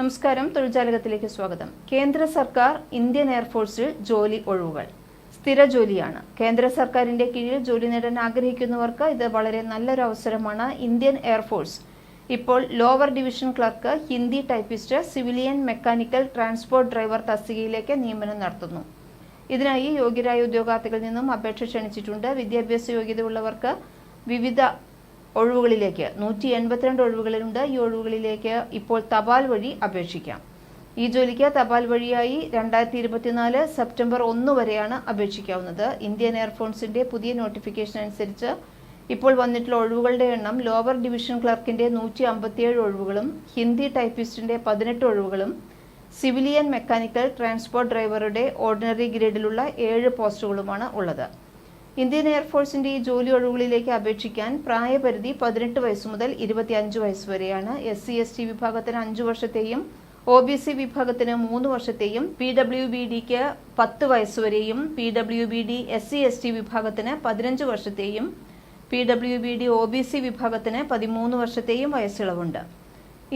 നമസ്കാരം തൊഴിൽജാലകത്തിലേക്ക് സ്വാഗതം. കേന്ദ്ര സർക്കാർ ഇന്ത്യൻ എയർഫോഴ്സിൽ ജോലി ഒഴിവുകൾ. സ്ഥിര ജോലിയാണ്. കേന്ദ്ര സർക്കാരിന്റെ കീഴിൽ ജോലി നേടാൻ ആഗ്രഹിക്കുന്നവർക്ക് ഇത് വളരെ നല്ലൊരു അവസരമാണ് ഇന്ത്യൻ എയർഫോഴ്സ് ഇപ്പോൾ lower division clerk Hindi typist civilian mechanical transport driver തസ്തികയിലേക്ക് നിയമനം നടത്തുന്നു. ഇതിനായി യോഗ്യരായ ഉദ്യോഗാർത്ഥികളിൽ നിന്നും അപേക്ഷ ക്ഷണിച്ചിട്ടുണ്ട്. വിദ്യാഭ്യാസ യോഗ്യതയുള്ളവർക്ക് വിവിധ ഒഴിവുകളിലേക്ക് നൂറ്റി എൺപത്തിരണ്ട് ഒഴിവുകളിലുണ്ട്. ഈ ഒഴിവുകളിലേക്ക് ഇപ്പോൾ തപാൽ വഴി അപേക്ഷിക്കാം. ഈ ജോലിക്ക് തപാൽ വഴിയായി രണ്ടായിരത്തി ഇരുപത്തിനാല് സെപ്റ്റംബർ ഒന്ന് വരെയാണ് അപേക്ഷിക്കാവുന്നത്. ഇന്ത്യൻ എയർഫോഴ്സിന്റെ പുതിയ നോട്ടിഫിക്കേഷൻ അനുസരിച്ച് ഇപ്പോൾ വന്നിട്ടുള്ള ഒഴിവുകളുടെ എണ്ണം ലോവർ ഡിവിഷൻ ക്ലർക്കിന്റെ നൂറ്റി അമ്പത്തിയേഴ് ഒഴിവുകളും ഹിന്ദി ടൈപ്പിസ്റ്റിന്റെ പതിനെട്ട് ഒഴിവുകളും സിവിലിയൻ മെക്കാനിക്കൽ ട്രാൻസ്പോർട്ട് ഡ്രൈവറുടെ ഓർഡിനറി ഗ്രേഡിലുള്ള ഏഴ് പോസ്റ്റുകളുമാണ് ഉള്ളത്. ഇന്ത്യൻ എയർഫോഴ്സിന്റെ ജോലി ഒഴിവുകളിലേക്ക് അപേക്ഷിക്കാൻ പ്രായപരിധി പതിനെട്ട് വയസ്സ് മുതൽ ഇരുപത്തിയഞ്ച് വയസ്സ് വരെയാണ്. എസ് സി എസ് ടി വിഭാഗത്തിന് അഞ്ചു വർഷത്തെയും ഒ ബി സി വിഭാഗത്തിന് മൂന്ന് വർഷത്തെയും പി ഡബ്ല്യു ബി ഡിക്ക് പത്ത് വയസ്സുവരെയും P W B D S C S T വിഭാഗത്തിന് പതിനഞ്ച് വർഷത്തെയും P W B D O B C വിഭാഗത്തിന് പതിമൂന്ന് വർഷത്തെയും വയസ്സിളവുണ്ട്.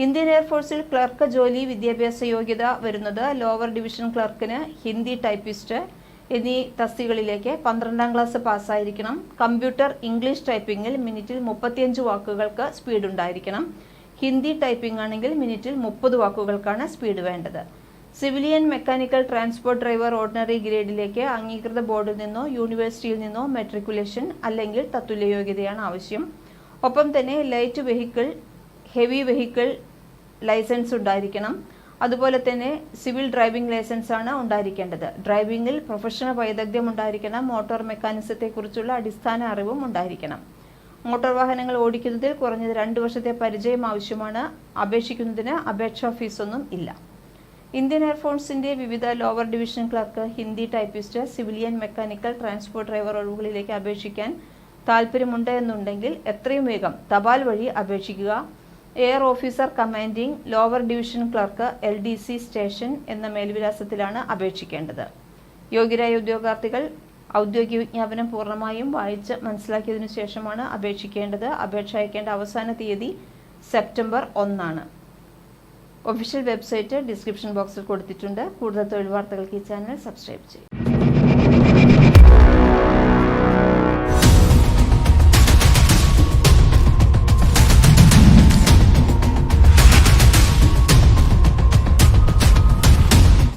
ഇന്ത്യൻ എയർഫോഴ്സിൽ ക്ലർക്ക് ജോലി വിദ്യാഭ്യാസ യോഗ്യത വരുന്നത് ലോവർ ഡിവിഷൻ ക്ലർക്കിന് ഹിന്ദി ടൈപ്പിസ്റ്റ് എന്നീ തസ്തികളിലേക്ക് പന്ത്രണ്ടാം ക്ലാസ് പാസ്സായിരിക്കണം. കമ്പ്യൂട്ടർ ഇംഗ്ലീഷ് ടൈപ്പിംഗിൽ മിനിറ്റിൽ മുപ്പത്തിയഞ്ച് വാക്കുകൾക്ക് സ്പീഡ് ഉണ്ടായിരിക്കണം. ഹിന്ദി ടൈപ്പിംഗ് ആണെങ്കിൽ മിനിറ്റിൽ മുപ്പത് വാക്കുകൾക്കാണ് സ്പീഡ് വേണ്ടത്. Civilian mechanical transport driver ordinary ഗ്രേഡിലേക്ക് അംഗീകൃത ബോർഡിൽ നിന്നോ യൂണിവേഴ്സിറ്റിയിൽ നിന്നോ മെട്രിക്കുലേഷൻ അല്ലെങ്കിൽ തത്തുല്യ യോഗ്യതയാണ് ആവശ്യം. ഒപ്പം തന്നെ light vehicle heavy vehicle licence ഉണ്ടായിരിക്കണം. അതുപോലെ തന്നെ സിവിൽ ഡ്രൈവിംഗ് ലൈസൻസ് ആണ് ഉണ്ടായിരിക്കേണ്ടത്. ഡ്രൈവിംഗിൽ പ്രൊഫഷണൽ വൈദഗ്ധ്യം ഉണ്ടായിരിക്കണം മോട്ടോർ മെക്കാനിസത്തെക്കുറിച്ചുള്ള അടിസ്ഥാന അറിവും ഉണ്ടായിരിക്കണം. മോട്ടോർ വാഹനങ്ങൾ ഓടിക്കുന്നതിൽ കുറഞ്ഞത് രണ്ട് വർഷത്തെ പരിചയം ആവശ്യമാണ്. അപേക്ഷിക്കുന്നതിന് അപേക്ഷാ ഫീസൊന്നും ഇല്ല. ഇന്ത്യൻ എയർഫോഴ്സിന്റെ വിവിധ lower division clerk Hindi typist civilian mechanical transport driver ഒഴിവുകളിലേക്ക് അപേക്ഷിക്കാൻ താല്പര്യമുണ്ട് എന്നുണ്ടെങ്കിൽ എത്രയും വേഗം തപാൽ വഴി അപേക്ഷിക്കുക. Air officer commanding lower division clerk L D C station എന്ന മേൽവിലാസത്തിലാണ് അപേക്ഷിക്കേണ്ടത്. യോഗ്യരായ ഉദ്യോഗാർത്ഥികൾ ഔദ്യോഗിക വിജ്ഞാപനം പൂർണമായും വായിച്ച് മനസ്സിലാക്കിയതിനു ശേഷമാണ് അപേക്ഷിക്കേണ്ടത്. അപേക്ഷ അയക്കേണ്ട അവസാന തീയതി സെപ്റ്റംബർ ഒന്നാണ്. ഒഫീഷ്യൽ വെബ്സൈറ്റ് ഡിസ്ക്രിപ്ഷൻ ബോക്സിൽ കൊടുത്തിട്ടുണ്ട്. കൂടുതൽ തൊഴിൽ വാർത്തകൾക്ക് ഈ ചാനൽ സബ്സ്ക്രൈബ് ചെയ്യും